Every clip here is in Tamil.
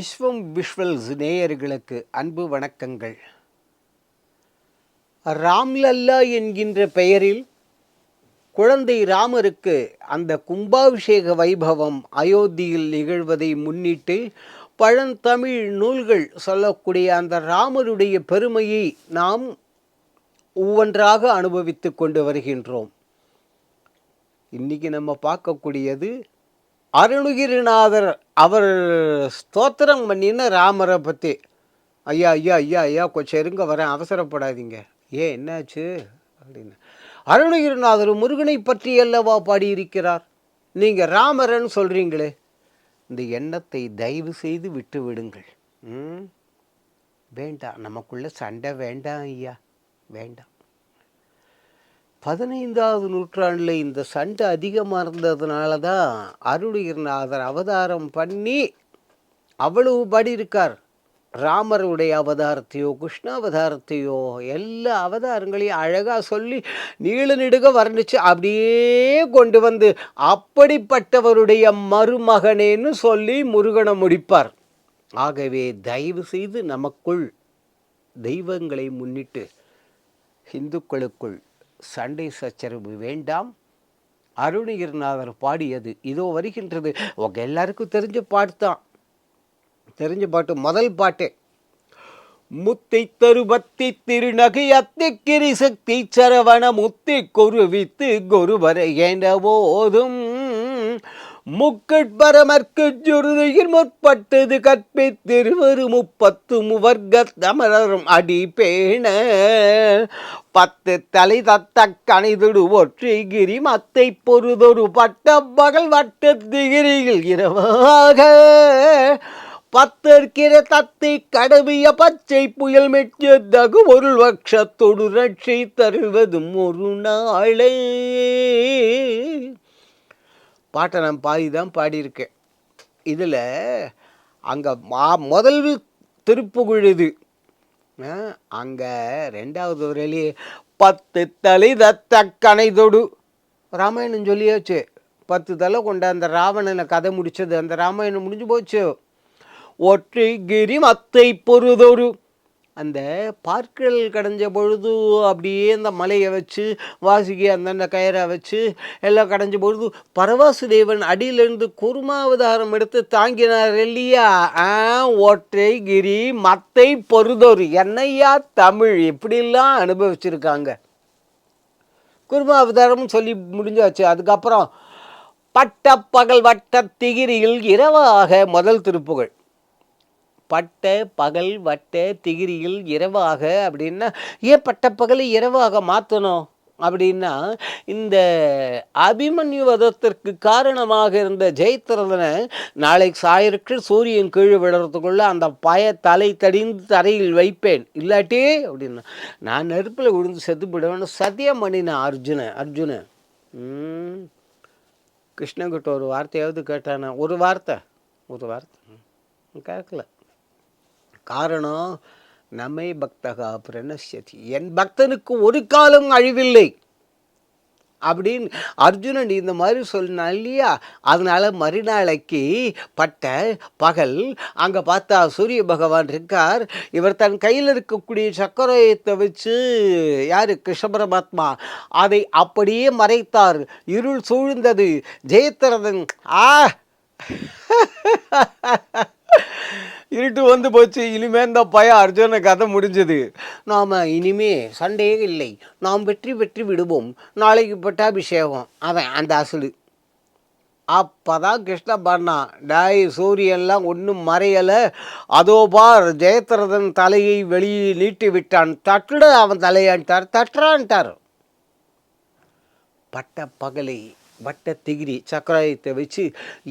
விஸ்வம் விஷுவல்ஸ் நேயர்களுக்கு அன்பு வணக்கங்கள். ராம்லல்லா என்கின்ற பெயரில் குழந்தை ராமருக்கு அந்த கும்பாபிஷேக வைபவம் அயோத்தியில் நிகழ்வதை முன்னிட்டு பழந்தமிழ் நூல்கள் சொல்லக்கூடிய அந்த ராமருடைய பெருமையை நாம் ஒவ்வொன்றாக அனுபவித்து கொண்டு வருகின்றோம். இன்னைக்கு நம்ம பார்க்கக்கூடியது அருணகிரிநாதர் அவர் ஸ்தோத்திரம் பண்ணின ராமரை பற்றி ஐயா ஐயா ஐயா ஐயா கொஞ்சம் இருங்க வரேன் அவசரப்படாதீங்க. ஏன் என்னாச்சு? அப்படின்னு. அருணகிரிநாதர் முருகனை பற்றி அல்லவா பாடியிருக்கிறார்? நீங்கள் ராமரன் சொல்கிறீங்களே இந்த எண்ணத்தை தயவு செய்து விட்டு விடுங்கள். ம்? வேண்டாம் நமக்குள்ள சண்டை வேண்டாம் ஐயா. வேண்டாம். பதினைந்தாவது நூற்றாண்டில் இந்த சண்டை அதிகமாக இருந்ததுனால தான் அருணகிரிநாதர் அவதாரம் பண்ணி அவ்வளவு படி இருக்கார். ராமருடைய அவதாரத்தையோ கிருஷ்ண அவதாரத்தையோ எல்லா அவதாரங்களையும் அழகாக சொல்லி நீள நெடுக வர்ணிச்சு அப்படியே கொண்டு வந்து அப்படிப்பட்டவருடைய மருமகனேன்னு சொல்லி முருகனை முடிப்பார். ஆகவே தயவு செய்து நமக்குள் தெய்வங்களை முன்னிட்டு இந்துக்களுக்குள் சண்டை சச்சரவு வேண்டாம். அருணகிரிநாதர் பாடியது இதோ வருகின்றது. உங்க எல்லாருக்கும் தெரிஞ்ச பாட்டு தான். தெரிஞ்ச பாட்டு முதல் பாட்டு. முத்தை தருபத்தி திருநகை அத்திக்கிரி சக்தி சரவண முத்தி கொருவித்து கொருவரை என போதும் முக்கட்பரமர்க்கு ஜுருதியில் முற்பட்டது கற்பித்திருவரு முப்பத்து முவர்க்க தமரரும் அடி பேண. பத்து தலை தத்த கணிதுடு ஒற்றிகிரி மத்தை பொருதொரு பட்ட பகல் வட்ட திகிரியில் இரவாக. பத்தற்கிற தத்தை கடவிய பச்சை புயல் மெச்சு தகு ஒரு லட்சத்தொடு ரட்சை தருவதும் ஒரு நாளே. பாட்டை நான் பாதி தான் பாடியிருக்கேன். இதில் அங்கே மா முதல் திருப்புகழ் இது அங்கே ரெண்டாவது வரையிலே பத்து தலை தத்த கனைதொடு ராமாயணம் சொல்லியாச்சு. பத்து தலை கொண்ட அந்த ராவணனை கதை முடிச்சது. அந்த ராமாயணம் முடிஞ்சு போச்சு. ஒற்றை கிரி மத்தை பொறுதொரு அந்த பார்க்கல் கடைஞ்ச பொழுது அப்படியே அந்த மலையை வச்சு வாசுகி அந்தந்த கயிறை வச்சு எல்லாம் கடைஞ்ச பொழுது பரவாசு தேவன் அடியிலிருந்து குருமாவதாரம் எடுத்து தாங்கினார் இல்லையா? ஆ ஒற்றை கிரி மத்தை பொருதொரு என்னையா தமிழ்? இப்படிலாம் அனுபவிச்சிருக்காங்க. குருமாவதாரம் சொல்லி முடிஞ்சாச்சு. அதுக்கப்புறம் பட்ட பகல் வட்ட திகிரியில் இரவாக முதல் திருப்புகள். பட்ட பகல் வட்ட திகிரியில் இரவாக அப்படின்னா ஏன் பட்ட பகலை இரவாக மாற்றணும் அப்படின்னா இந்த அபிமன்யு வதத்திற்கு காரணமாக இருந்த ஜெயத்ரதனை நாளைக்கு சாயிருக்கு சூரியன் கீழே விடுறதுக்குள்ள அந்த பய தலை தடிந்து தரையில் வைப்பேன். இல்லாட்டி அப்படின்னா நான் நெருப்பில் விழுந்து செத்து போயிடுவேன்னு சத்தியம் பண்ணினேன் அர்ஜுன அர்ஜுன ம். ஒரு வார்த்தையாவது கேட்டானா? ஒரு வார்த்தை ஒரு வார்த்தை. கேட்கல. காரணம் நம்மை பக்தகா பிரணஷ்யதி. என் பக்தனுக்கு ஒரு காலம் அழிவில்லை. அப்படின்னு அர்ஜுனன் இந்த மாதிரி சொன்னா இல்லையா? அதனால மறுநாளைக்கு பட்ட பகல் அங்கே பார்த்தா சூரிய பகவான் இருக்கார். இவர் தன் கையில் இருக்கக்கூடிய சக்கரத்தை வச்சு யார்? கிருஷ்ண பரமாத்மா. அதை அப்படியே மறைத்தார். இருள் சூழ்ந்தது. ஜெயத்திரதன் ஆ! இருட்டு வந்து போச்சு. இனிமே இந்த பய அர்ஜுன கதை முடிஞ்சது. நாம் இனிமே சண்டையே இல்லை. நாம் வெற்றி வெற்றி விடுவோம். நாளைக்கு பட்டாபிஷேகம். அவன் அந்த அசலு. அப்போதான் கிருஷ்ண பண்ணா டாய் சூரியன்லாம் ஒன்றும் மறையலை. அதோ பார் ஜெயத்ரதன் தலையை வெளியே நீட்டி விட்டான். தட்டுட அவன் தலையான்ட்டார். தட்டுறான்ட்டார். பட்ட பகலை வட்ட திகிரி சக்கராயத்தை வச்சு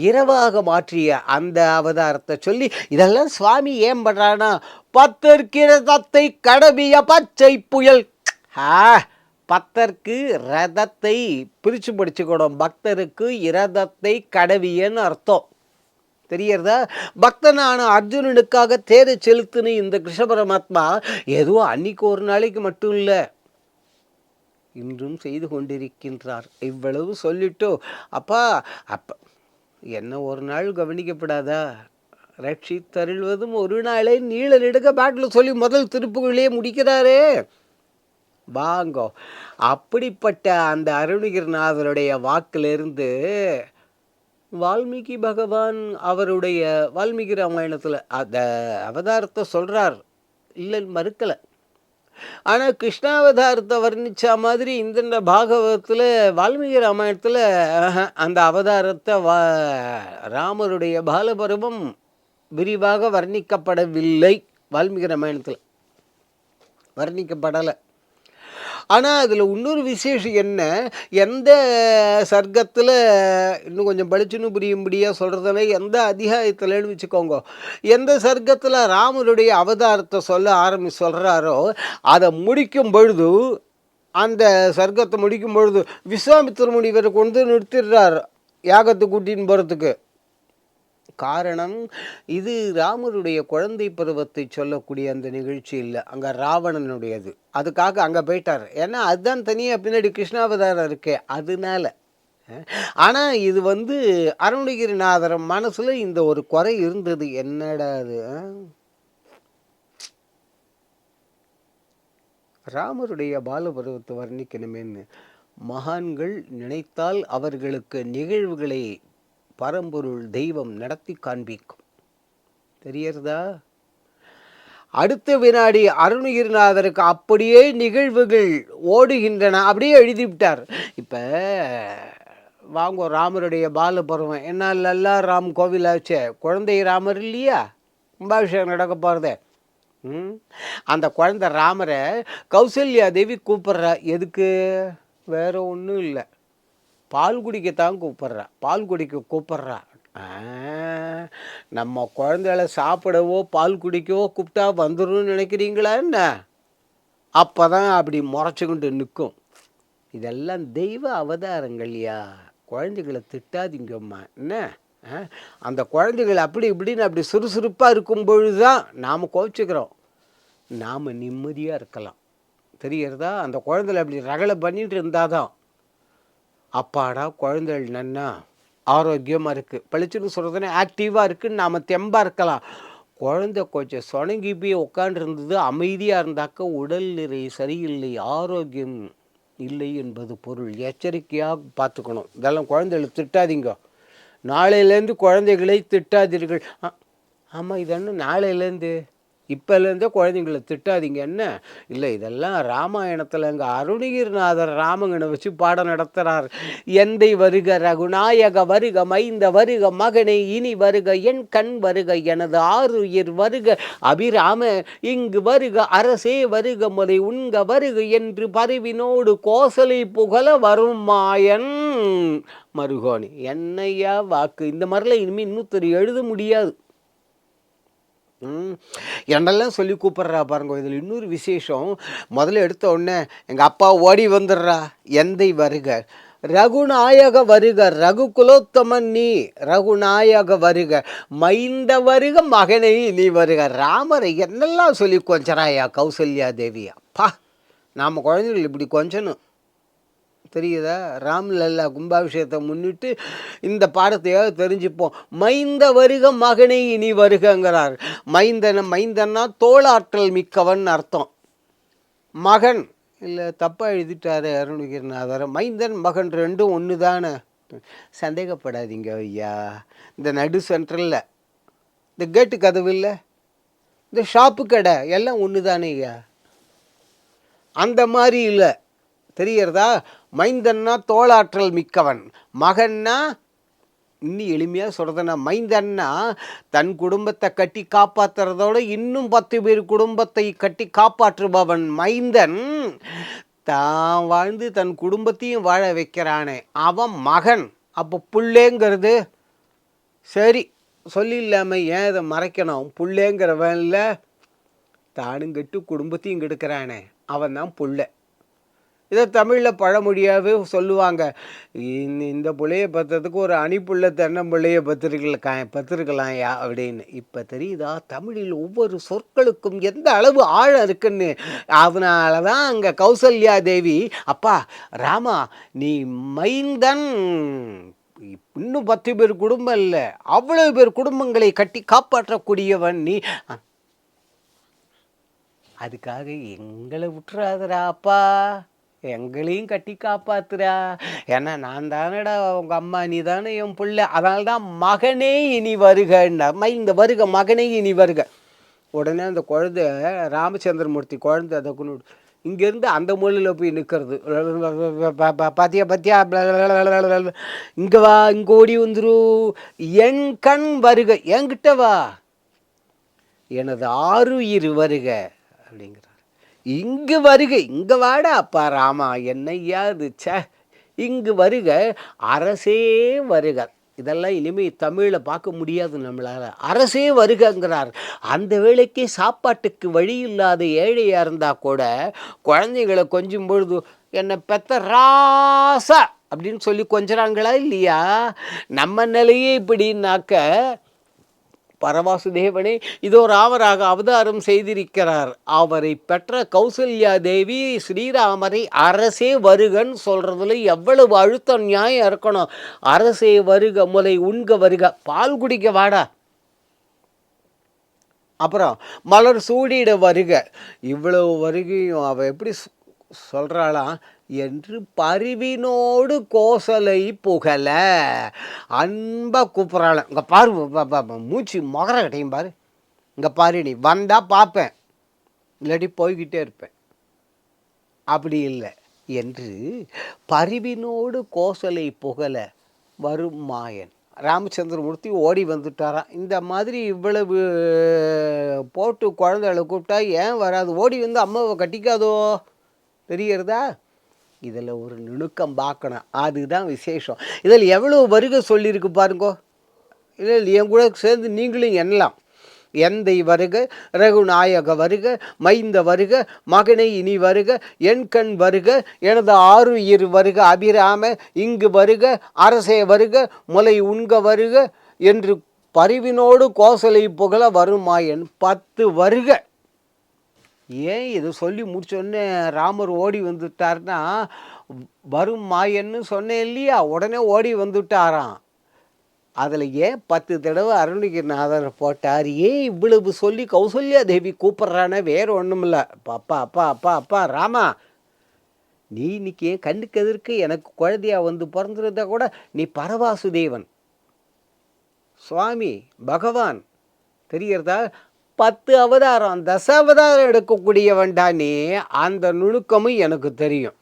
இரவாக மாற்றிய அந்த அவதாரத்தை சொல்லி இதெல்லாம் சுவாமி ஏன் பண்ணுறான்னா பத்திருக்கிற தத்தை கடமிய பச்சை புயல். ஆ பத்தர்க்கு ரதத்தை பிரித்து படிச்சுக்கணும் பக்தருக்கு இரதத்தை கடவியன்னு அர்த்தம். தெரியறதா பக்தனான அர்ஜுனனுக்காக தேரை செலுத்துன்னு இந்த கிருஷ்ண பரமாத்மா ஏதோ அன்னைக்கு ஒரு நாளைக்கு மட்டும் இல்லை இன்றும் செய்து கொண்டிருக்கின்றார். இவ்வளவு சொல்லிட்டோ? அப்பா அப்ப என்ன ஒரு நாள் கவனிக்கப்படாதா? ரட்சித்தருள்வதும் ஒரு நாளே நீள நெடுக பாட்டில் சொல்லி முதல் திருப்புகளே முடிக்கிறாரே. வாங்கோ அப்படிப்பட்ட அந்த அருணகிரிநாதருடைய வாக்கிலிருந்து வால்மீகி பகவான் அவருடைய வால்மீகி ராமாயணத்தில் அந்த அவதாரத்தை சொல்கிறார் இல்லை மறுக்கலை. ஆனால் கிருஷ்ணாவதாரத்தை வர்ணித்த மாதிரி இந்த பாகவதத்தில் வால்மீகி ராமாயணத்தில் அந்த அவதாரத்தை வா ராமருடைய பாலபருவம் விரிவாக வர்ணிக்கப்படவில்லை வால்மீகி ராமாயணத்தில். வர்ணிக்கப்படலை. ஆனால் அதில் இன்னொரு விசேஷம் என்ன? எந்த சர்க்கத்தில் இன்னும் கொஞ்சம் பளிச்சுன்னு புரியும்படியாக சொல்கிறதுல எந்த அத்தியாயத்தில்னு வச்சுக்கோங்க. எந்த சர்க்கத்தில் ராமருடைய அவதாரத்தை சொல்ல ஆரம்பி சொல்கிறாரோ அதை முடிக்கும் பொழுது அந்த சர்க்கத்தை முடிக்கும் பொழுது விஸ்வாமித்திர முனிவரை கொண்டு நிறுத்திடுறார் யாகத்தை கூட்டின்னு போகிறதுக்கு காரணம் இது ராமருடைய குழந்தை பருவத்தை சொல்லக்கூடிய அந்த நிகழ்ச்சி இல்லை. அங்கே ராவணனுடையது. அதுக்காக அங்கே போயிட்டார். ஏன்னா அதுதான் தனியாக பின்னாடி கிருஷ்ணாவதாரம் இருக்கே அதனால. ஆனால் இது வந்து அருணகிரிநாதர் மனசில் இந்த ஒரு குறை இருந்தது. என்னடா அது? ராமருடைய பாலபருவத்தை வர்ணிக்கணுமேன்னு மகான்கள் நினைத்தால் அவர்களுக்கு நிகழ்வுகளை பரம்பொருள் தெய்வம் நடத்தி காண்பிக்கும். தெரியறதா அடுத்த வினாடி அருணகிரிநாதருக்கு அப்படியே நிகழ்வுகள் ஓடுகின்றன. அப்படியே எழுதிவிட்டார். இப்போ வாங்க ராமருடைய பாலபருவம் என்ன லல்லா ராம் கோவிலாச்சே? குழந்தை ராமர் இல்லையா? கும்பாபிஷேகம் நடக்க போகிறதே ம்? அந்த குழந்தை ராமரை கௌசல்யா தேவி கூப்பிட்றா. எதுக்கு? வேற ஒன்றும் இல்லை. பால் குடிக்கத்தான் கூப்பிட்றா. பால் குடிக்க கூப்பிட்றா. நம்ம குழந்தைகள சாப்பிடவோ பால் குடிக்கவோ கூப்பிட்டா வந்துடும் நினைக்கிறீங்களா என்ன? அப்போ தான் அப்படி முறைச்சிக்கிட்டு நிற்கும். இதெல்லாம் தெய்வ அவதாரங்கள்யா குழந்தைகளை திட்டாதீங்கம்மா. என்ன? ஆ? அந்த குழந்தைகள் அப்படி இப்படின்னு அப்படி சுறுசுறுப்பாக இருக்கும் பொழுது தான் நாம் கோவிச்சுக்கிறோம். நாம் நிம்மதியாக இருக்கலாம். தெரியறதா அந்த குழந்தைல அப்படி ரகலை பண்ணிட்டு இருந்தால் தான் அப்பாடா குழந்தைகள் நன்னா ஆரோக்கியமாக இருக்குது பளிச்சுன்னு சொல்கிறதுனா ஆக்டிவாக இருக்குதுன்னு நாம் தெம்பாக இருக்கலாம். குழந்தை கொஞ்சம் சொணங்கி போய் உட்காண்டிருந்தது அமைதியாக இருந்தாக்க உடல் நிறை சரியில்லை ஆரோக்கியம் இல்லை என்பது பொருள். எச்சரிக்கையாக பார்த்துக்கணும். இதெல்லாம் குழந்தைகளை திட்டாதீங்க. நாளையிலேருந்து குழந்தைகளை திட்டாதீர்கள். ஆமாம் இதென்ன நாளையிலேருந்து இப்போலேருந்தே குழந்தைங்கள திட்டாதீங்க. என்ன? இல்லை இதெல்லாம் ராமாயணத்தில் எங்கள் அருணகிரிநாதர் ராமங்கனை வச்சு பாடம் நடத்துகிறார் எந்தை வருக ரகுநாயக வருக மைந்த வருக மகனை இனி வருக என் கண் வருக எனது ஆறுயிர் வருக. அபிராம இங்கு வருக அரசே வருக முறை உண்க வருக என்று பரிவினோடு கோசலை புகழ வரும் மாயன் மருகோணி என்னையா வாக்கு? இந்த மாதிரிலாம் இனிமேல் இன்னும் எழுத முடியாது. என்னெல்லாம் சொல்லி கூப்பிட்றா பாருங்க இதில் இன்னொரு விசேஷம். முதல்ல எடுத்த உடனே எங்கள் அப்பா ஓடி வந்துடுறா. எந்தை வருக? ரகுநாயக வருக ரகு குலோத்தமன் நீ ரகுநாயக வருக. மைந்த வருக மகனை நீ வருக. ராமரை என்னெல்லாம் சொல்லி கொஞ்சராயா கௌசல்யா தேவியா பா நாம் குழந்தைகள் இப்படி கொஞ்சணும். தெரியுதா? ராம்லல்லா கும்பாபிஷேகத்தை முன்னிட்டு இந்த பாடத்தையாவது தெரிஞ்சுப்போம். மைந்த வருக மகனை இனி வருகங்கிறார். மைந்தன மைந்தன்னா தோளாற்றல் மிக்கவன் அர்த்தம். மகன் இல்லை தப்பாக எழுதிட்டாரு அருணகிரிநாதர். மைந்தன் மகன் ரெண்டும் ஒன்று தானே சந்தேகப்படாதீங்க ஐயா. இந்த நடு சென்ட்ரலில் இந்த கேட்டு கதவு இல்லை இந்த ஷாப்பு கடை எல்லாம் ஒன்று தானே ஐயா? அந்த மாதிரி இல்லை. தெரியறதா? மைந்தன்னா தோளாற்றல் மிக்கவன். மகன்னா இன்னும் எளிமையாக சொல்கிறதுனா மைந்தன்னா தன் குடும்பத்தை கட்டி காப்பாற்றுறதோட இன்னும் பத்து பேர் குடும்பத்தை கட்டி காப்பாற்றுபவன் மைந்தன். தான் வாழ்ந்து தன் குடும்பத்தையும் வாழ வைக்கிறானே. அவன் மகன். அப்போ புள்ளேங்கிறது சரி சொல்லில்லாம ஏன் இதை மறைக்கணும்? புள்ளேங்கிறவன் இல்லை தானும் கெட்டு குடும்பத்தையும் கெடுக்கிறானே. அவன் தான் புள்ள. இதை தமிழில் பழமொழியாகவே சொல்லுவாங்க. இந்த இந்த புள்ளைய பத்துறதுக்கு ஒரு அணிப்புள்ள தென்னம்பிள்ளைய பத்திருக்கலாம் பத்திருக்கலாம் யா அப்படின்னு. இப்போ தெரியுதா? தமிழில் ஒவ்வொரு சொற்களுக்கும் எந்த அளவு ஆழம் இருக்குன்னு. அதனால தான் அங்கே கௌசல்யா தேவி அப்பா ராமா நீ மைந்தன். இன்னும் பத்து பேர் குடும்பம் இல்லை. அவ்வளவு பேர் குடும்பங்களை கட்டி காப்பாற்றக்கூடியவன் நீ. அதுக்காக எங்களை விட்டுறாதரா அப்பா. எங்களையும் கட்டி காப்பாத்துறா. ஏன்னா நான் தானடா உங்க அம்மா நீ தானே என் பிள்ளை. அதனால தான் மகனே இனி வருகன்னா இந்த வருக மகனே இனி வருக. உடனே அந்த குழந்தை ராமச்சந்திரமூர்த்தி குழந்தை அதை கொண்டு இங்கேருந்து அந்த மூலையில் போய் நிற்கிறது பாத்தியா பாத்தியா? இங்கே வா இங்கே ஓடி வந்துரு. என் கண் வருக. என்கிட்ட வா. எனது ஆறுயிர் வருக. அப்படிங்கிற இங்கு வருக இங்கே வாடா அப்பா ராமா என்னையா இது ச்சே இங்கு வருக அரசே வருக. இதெல்லாம் இனிமேல் தமிழில் பார்க்க முடியாது நம்மளால். அரசே வருகங்கிறார். அந்த வேளைக்கு சாப்பாட்டுக்கு வழி இல்லாத ஏழையாக இருந்தால் கூட குழந்தைங்களை கொஞ்சம் பொழுது என்னை பெத்த ராசா அப்படின்னு சொல்லி கொஞ்சறாங்களா இல்லையா? நம்ம நிலையே இப்படின்னாக்க பரவாசுதேவனே இதோ ராமராக அவதாரம் செய்திருக்கிறார். அவரை பெற்ற கௌசல்யா தேவி ஸ்ரீராமரை அரசே வருகன்னு சொல்கிறதுல எவ்வளவு அழுத்தம் நியாயம் இருக்கணும். அரசே வருக முலை உண்க வருக பால் குடிக்க வாடா. அப்புறம் மலர் சூடிட வருக. இவ்வளவு வருகையும் அவள் எப்படி சொல்கிறாளாம் என்று பரிவினோடு கோசலை புகழ அன்பாக கூப்பிட்றாள். இங்கே பாரு மூச்சு மொகர கட்டையும் பாரு. இங்கே பாரு நீ வந்தால் பார்ப்பேன் இல்லாட்டி போய்கிட்டே இருப்பேன். அப்படி இல்லை என்று பரிவினோடு கோசலை புகழ வரும் மாயன். ராமச்சந்திரமூர்த்தி ஓடி வந்துட்டாராம் இந்த மாதிரி இவ்வளவு போட்டு குழந்தைகளை கூப்பிட்டா ஏன் வராது? ஓடி வந்து அம்மாவை கட்டிக்காதோ? தெரிகிறதா? இதில் ஒரு நுணுக்கம் பார்க்கணும். அதுதான் விசேஷம். இதில் எவ்வளோ வருகை சொல்லியிருக்கு பாருங்கோ. இல்லை என் கூட சேர்ந்து நீங்களும் எண்ணலாம். எந்தை வருக ரகுநாயக வருக மைந்த வருக மகனை இனி வருக என் கண் வருக எனது ஆறு இரு வருக அபிராம இங்கு வருக அரசே வருக முலை உண்க வருக என்று பரிவினோடு கோசலை புகழ வருமாயன் பத்து வருக? ஏன் இதை சொல்லி முடிச்சோடனே ராமர் ஓடி வந்துட்டார்னா வரும் மாயன்னு சொன்னேன் இல்லையா? உடனே ஓடி வந்துட்டாராம். அதில் ஏன் பத்து தடவை அருணகிரிநாதர் போட்டார்? ஏன் இவ்வளவு சொல்லி கௌசல்யா தேவி கூப்பிட்றானே? வேறு ஒன்றும் இல்லை அப்பா அப்பா அப்பா அப்பா ராமா நீ இன்னைக்கு ஏன் கண்ணுக்கு எதிர்க்கு எனக்கு குழந்தையா வந்து பிறந்திருந்தா கூட நீ பரவாசுதேவன். சுவாமி பகவான் தெரியறதா பத்து அவதாரம் தச அவதாரம் எடுக்கக்கூடியவன்டா நீ அந்த நுணுக்கமும் எனக்கு தெரியும்.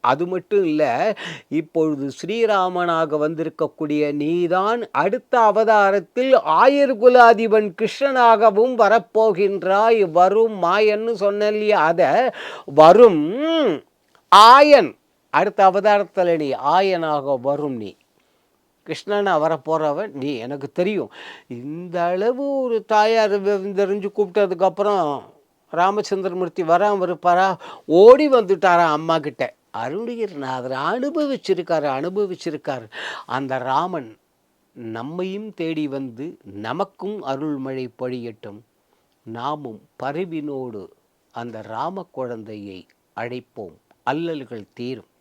அது மட்டும் இல்லை இப்பொழுது ஸ்ரீராமனாக வந்திருக்கக்கூடிய நீதான் அடுத்த அவதாரத்தில் ஆயர் குலாதிபன் கிருஷ்ணனாகவும் வரப்போகின்றாய். வரும் மாயன்னு சொன்ன இல்லையா அதை வரும் ஆயன். அடுத்த அவதாரத்தில் நீ ஆயனாக வரும் நீ. கிருஷ்ணனா வரப்போகிறவன் நீ எனக்கு தெரியும். இந்த அளவு ஒரு தாயார் தெரிஞ்சு கூப்பிட்டதுக்கப்புறம் ராமச்சந்திரமூர்த்தி வராமல் இருப்பாரா? ஓடி வந்துட்டாரா அம்மா கிட்ட. அருணகிரிநாதர் அனுபவிச்சிருக்காரு அனுபவிச்சிருக்காரு. அந்த ராமன் நம்மையும் தேடி வந்து நமக்கும் அருள்மழை பொழியட்டும். நாமும் பரிவினோடு அந்த ராம குழந்தையை அழைப்போம். அல்லல்கள் தீரும்.